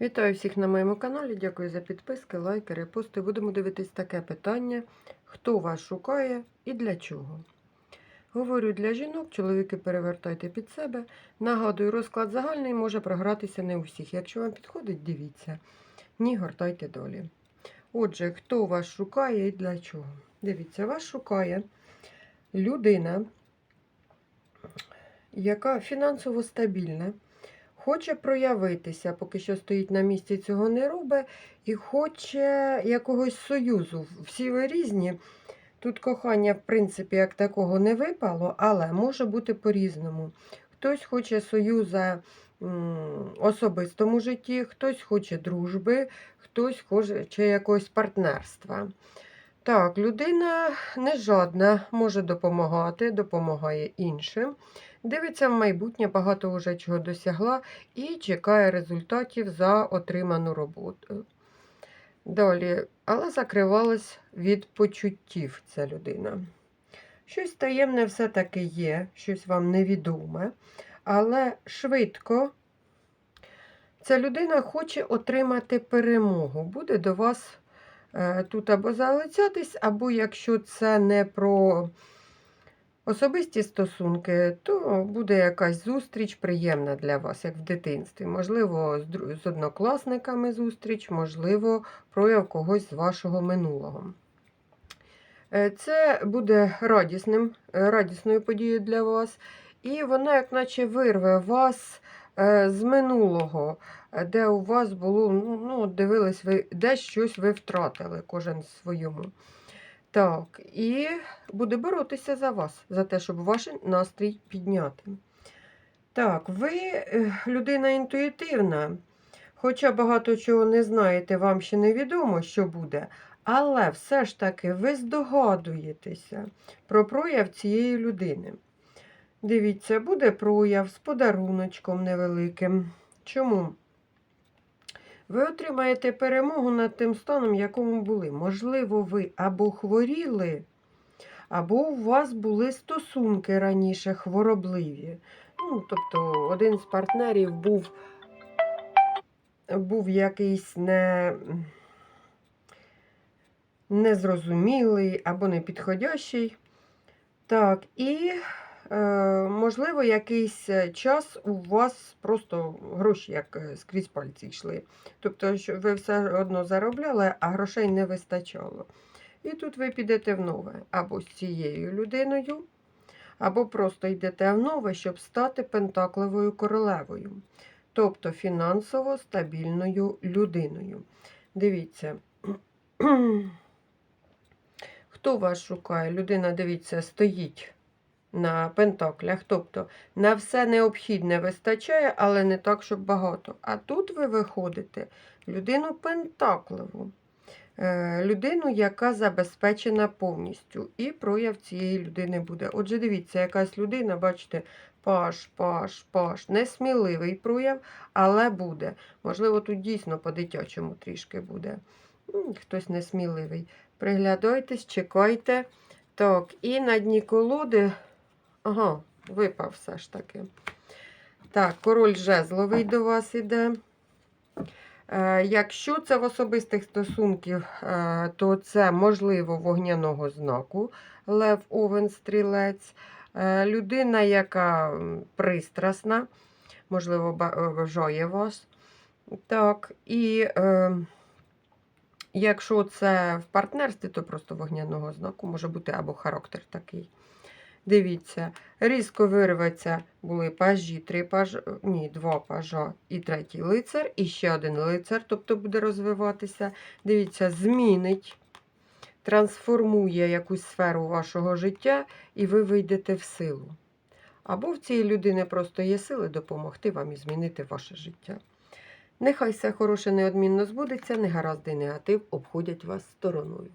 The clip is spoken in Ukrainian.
Вітаю всіх на моєму каналі. Дякую за підписки, лайки, репости. Будемо дивитись таке питання: хто вас шукає і для чого? Говорю для жінок, чоловіки перевертайте під себе. Нагадую, розклад загальний може програтися не у всіх. Якщо вам підходить, дивіться. Ні, гортайте долі. Отже, хто вас шукає і для чого? Дивіться, вас шукає людина, яка фінансово стабільна. Хоче проявитися, поки що стоїть на місці, цього не робить, і хоче якогось союзу. Всі ви різні. Тут кохання, в принципі, як такого не випало, але може бути по-різному. Хтось хоче союзу м, особистому житті, хтось хоче дружби, хтось хоче якогось партнерства. Так, людина не жадна, може допомагати, допомагає іншим. Дивиться в майбутнє, багато вже чого досягла і чекає результатів за отриману роботу. Далі, але закривалась від почуттів ця людина. Щось таємне все-таки є, щось вам невідоме, але швидко ця людина хоче отримати перемогу. Буде до вас е, тут або залицятись, або якщо це не про особисті стосунки, то буде якась зустріч приємна для вас, як в дитинстві. Можливо, з, однокласниками зустріч, можливо, прояв когось з вашого минулого. Е, Це буде радісним, е, радісною подією для вас, і вона, як наче, вирве вас е, з минулого, де у вас було, ну, ну, дивились, ви десь щось ви втратили, кожен своєму. Так, і буде боротися за вас, за те, щоб ваш настрій підняти. Так, ви е, людина інтуїтивна, хоча багато чого не знаєте, вам ще не відомо, що буде, але все ж таки ви здогадуєтеся про прояв цієї людини. Дивіться, буде прояв з подаруночком невеликим. Чому? Ви отримаєте перемогу над тим станом, в якому були. Можливо, ви або хворіли, або у вас були стосунки раніше хворобливі. Ну, тобто, один з партнерів був, був якийсь не, незрозумілий або непідходящий. Так, і можливо, якийсь е, час у вас просто гроші як е, скрізь пальці йшли. Тобто, що ви все одно заробляли, а грошей не вистачало. І тут ви підете в нове або з цією людиною, або просто йдете в нове, щоб стати пентакливою королевою, тобто фінансово стабільною людиною. Дивіться. Хто вас шукає? Людина, дивіться, стоїть на пентаклях. Тобто на все необхідне вистачає, але не так, щоб багато. А тут ви виходите людину пентакливу, е, людину, яка забезпечена повністю. І прояв цієї людини буде. Отже, дивіться, якась людина, бачите, паш, паш, паш. Несміливий прояв, але буде. Можливо, тут дійсно по-дитячому трішки буде. Хтось несміливий. Приглядайтесь, чекайте. Так, і на дні колоди Ага, випав все ж таки. Так, король жезловий до вас іде. Е, якщо це в особистих стосунків, е, то це можливо вогняного знаку Лев Овен Стрілець. Е, людина, яка пристрасна, можливо, ба- бажає вас. Так, і е, якщо це в партнерстві, то просто вогняного знаку може бути або характер такий. Дивіться, різко вирветься були пажі, три паж... ні, два пажа і третій лицар, і ще один лицар, тобто буде розвиватися. Дивіться, змінить, трансформує якусь сферу вашого життя, і ви вийдете в силу. Або в цієї людини просто є сили допомогти вам і змінити ваше життя. Нехай все хороше неодмінно збудеться, негаразди негатив обходять вас стороною.